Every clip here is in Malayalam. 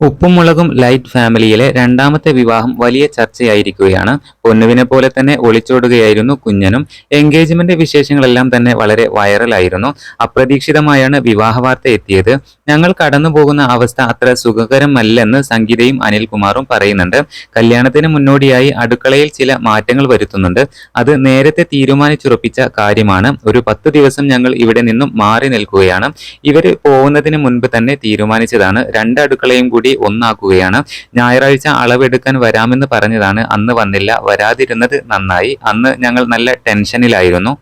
ഉപ്പും മുളകും ലൈറ്റ് ഫാമിലിയിലെ രണ്ടാമത്തെ വിവാഹം വലിയ ചർച്ചയായിരിക്കുകയാണ്. പൊന്നുവിനെ പോലെ തന്നെ ഒളിച്ചോടുകയായിരുന്നു കുഞ്ഞനും. എൻഗേജ്മെന്റ് വിശേഷങ്ങളെല്ലാം തന്നെ വളരെ വൈറലായിരുന്നു. അപ്രതീക്ഷിതമായാണ് വിവാഹ വാർത്ത എത്തിയത്. ഞങ്ങൾ കടന്നു അവസ്ഥ അത്ര സുഖകരമല്ലെന്ന് സംഗീതയും അനിൽകുമാറും പറയുന്നുണ്ട്. കല്യാണത്തിന് മുന്നോടിയായി അടുക്കളയിൽ ചില മാറ്റങ്ങൾ വരുത്തുന്നുണ്ട്. അത് നേരത്തെ തീരുമാനിച്ചുറപ്പിച്ച കാര്യമാണ്. ഒരു പത്ത് ദിവസം ഞങ്ങൾ ഇവിടെ നിന്നും മാറി നിൽക്കുകയാണ്. ഇവർ പോകുന്നതിന് മുൻപ് തന്നെ തീരുമാനിച്ചതാണ്. രണ്ട് അടുക്കളയും കൂടി ഒന്നാക്കുകയാണ്. ഞായറാഴ്ച അളവെടുക്കാൻ വരാമെന്ന് പറഞ്ഞതാണ്. അന്ന് വന്നില്ല. വരാതിരുന്നത് നന്നായി. അന്ന് ഞങ്ങൾ നല്ല ടെൻഷനിലായിരുന്നു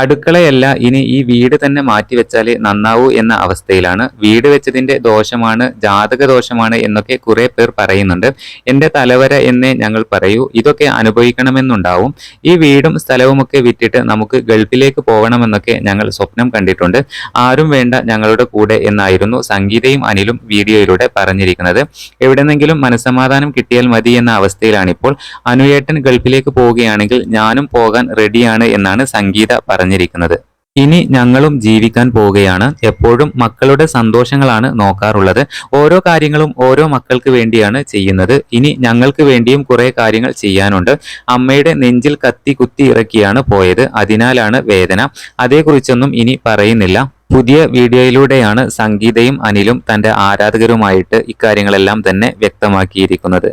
അടുക്കളയല്ല ഇനി ഈ വീട് തന്നെ മാറ്റിവെച്ചാലേ നന്നാവൂ എന്ന അവസ്ഥയിലാണ്. വീട് വെച്ചതിന്റെ ദോഷമാണ് ജാതക ദോഷമാണ് എന്നൊക്കെ കുറെ പേർ പറയുന്നുണ്ട്. എന്റെ തലവര എന്നേ ഞങ്ങൾ പറയൂ. ഇതൊക്കെ അനുഭവിക്കണമെന്നുണ്ടാവും. ഈ വീടും സ്ഥലവുമൊക്കെ വിറ്റിട്ട് നമുക്ക് ഗൾഫിലേക്ക് പോകണമെന്നൊക്കെ ഞങ്ങൾ സ്വപ്നം കണ്ടിട്ടുണ്ട്. ആരും വേണ്ട ഞങ്ങളുടെ കൂടെ എന്നായിരുന്നു സംഗീതയും അനിലും വീഡിയോയിലൂടെ പറഞ്ഞിരിക്കുന്നത്. എവിടെന്നെങ്കിലും മനസ്സമാധാനം കിട്ടിയാൽ മതി എന്ന അവസ്ഥയിലാണിപ്പോൾ. അനുയേട്ടൻ ഗൾഫിലേക്ക് പോവുകയാണെങ്കിൽ ഞാനും പോകാൻ റെഡിയാണ് എന്നാണ് സംഗീത പറഞ്ഞിരിക്കുന്നത്. ഇനി ഞങ്ങളും ജീവിക്കാൻ പോവുകയാണ്. എപ്പോഴും മക്കളുടെ സന്തോഷങ്ങളാണ് നോക്കാറുള്ളത്. ഓരോ കാര്യങ്ങളും ഓരോ മക്കൾക്ക് വേണ്ടിയാണ് ചെയ്യുന്നത്. ഇനി ഞങ്ങൾക്ക് വേണ്ടിയും കുറെ കാര്യങ്ങൾ ചെയ്യാനുണ്ട്. അമ്മയുടെ നെഞ്ചിൽ കത്തി കുത്തി ഇറക്കിയാണ് പോയത്. അതിനാലാണ് വേദന. അതേക്കുറിച്ചൊന്നും ഇനി പറയുന്നില്ല. പുതിയ വീഡിയോയിലൂടെയാണ് സംഗീതയും അനിലും തന്റെ ആരാധകരുമായിട്ട് ഇക്കാര്യങ്ങളെല്ലാം തന്നെ വ്യക്തമാക്കിയിരിക്കുന്നത്.